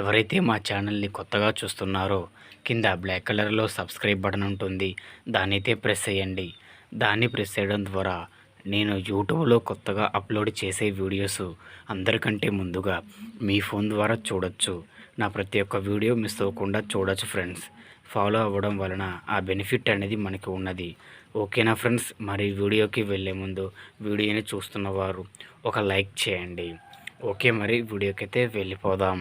ఎవరైతే మా ఛానల్ని కొత్తగా చూస్తున్నారో కింద బ్లాక్ కలర్లో సబ్స్క్రైబ్ బటన్ ఉంటుంది. దానైతే ప్రెస్ చేయండి. దాన్ని ప్రెస్ చేయడం ద్వారా నేను యూట్యూబ్లో కొత్తగా అప్లోడ్ చేసే వీడియోస్ అందరికంటే ముందుగా మీ ఫోన్ ద్వారా చూడొచ్చు. నా ప్రతి ఒక్క వీడియో మిస్ అవ్వకుండా చూడొచ్చు ఫ్రెండ్స్. ఫాలో అవ్వడం వలన ఆ బెనిఫిట్ అనేది మనకి ఉన్నది. ఓకేనా ఫ్రెండ్స్? మరి వీడియోకి వెళ్ళే ముందు వీడియోని చూస్తున్నవారు ఒక లైక్ చేయండి. ఓకే మరి వీడియోకి అయితే వెళ్ళిపోదాం.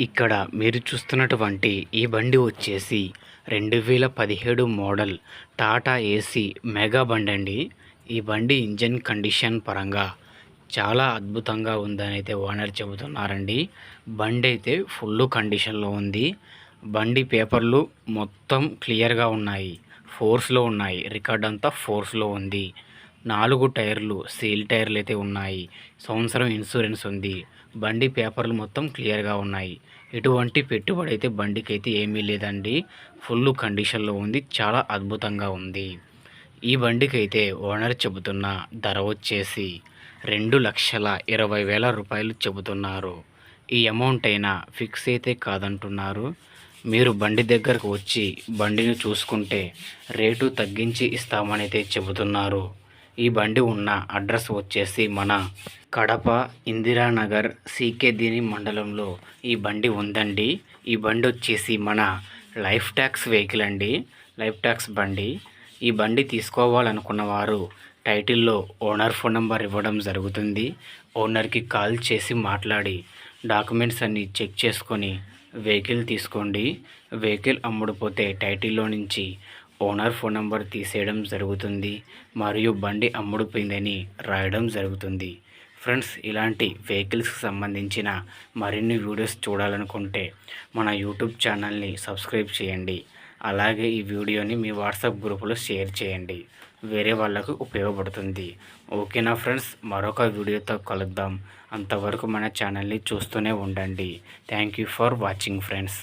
ఇక్కడ మీరు చూస్తున్నటువంటి ఈ బండి వచ్చేసి రెండు వేల పదిహేడు మోడల్ టాటా ఏసీ మెగా బండి అండి. ఈ బండి ఇంజన్ కండిషన్ పరంగా చాలా అద్భుతంగా ఉందని అయితే ఓనర్ చెబుతున్నారండి. బండి అయితే ఫుల్ కండిషన్లో ఉంది. బండి పేపర్లు మొత్తం క్లియర్గా ఉన్నాయి. ఫోర్స్లో ఉన్నాయి. రికార్డ్ అంతా ఫోర్స్లో ఉంది. నాలుగు టైర్లు సీల్ టైర్లు అయితే ఉన్నాయి. సంవత్సరం ఇన్సూరెన్స్ ఉంది. బండి పేపర్లు మొత్తం క్లియర్గా ఉన్నాయి. ఎటువంటి పెట్టుబడి అయితే బండికి అయితే ఏమీ లేదండి. ఫుల్ కండిషన్లో ఉంది. చాలా అద్భుతంగా ఉంది. ఈ బండికి అయితే ఓనర్ చెబుతున్న ధర వచ్చేసి రెండు లక్షల ఇరవై వేల రూపాయలు చెబుతున్నారు. ఈ అమౌంట్ అయినా ఫిక్స్ అయితే కాదంటున్నారు. మీరు బండి దగ్గరకు వచ్చి బండిని చూసుకుంటే రేటు తగ్గించి ఇస్తామని అయితే చెబుతున్నారు. ఈ బండి ఉన్న అడ్రస్ వచ్చేసి మన కడప ఇందిరానగర్ సీకేదీని మండలంలో ఈ బండి ఉందండి. ఈ బండి వచ్చేసి మన లైఫ్ ట్యాక్స్ వెహికల్ అండి. లైఫ్ ట్యాక్స్ బండి. ఈ బండి తీసుకోవాలనుకున్న వారు టైటిల్లో ఓనర్ ఫోన్ నెంబర్ ఇవ్వడం జరుగుతుంది. ఓనర్కి కాల్ చేసి మాట్లాడి డాక్యుమెంట్స్ అన్నీ చెక్ చేసుకొని వెహికల్ తీసుకోండి. వెహికల్ అమ్ముడుపోతే టైటిల్లో నుంచి ఓనర్ ఫోన్ నంబర్ తీసేయడం జరుగుతుంది మరియు బండి అమ్ముడుపోయిందని రాయడం జరుగుతుంది. ఫ్రెండ్స్ ఇలాంటి వెహికల్స్కి సంబంధించిన మరిన్ని వీడియోస్ చూడాలనుకుంటే మన యూట్యూబ్ ఛానల్ని సబ్స్క్రైబ్ చేయండి. అలాగే ఈ వీడియోని మీ వాట్సాప్ గ్రూపులో షేర్ చేయండి. వేరే వాళ్ళకు ఉపయోగపడుతుంది. ఓకేనా ఫ్రెండ్స్? మరొక వీడియోతో కలుద్దాం. అంతవరకు మన ఛానల్ని చూస్తూనే ఉండండి. Thank you for watching friends.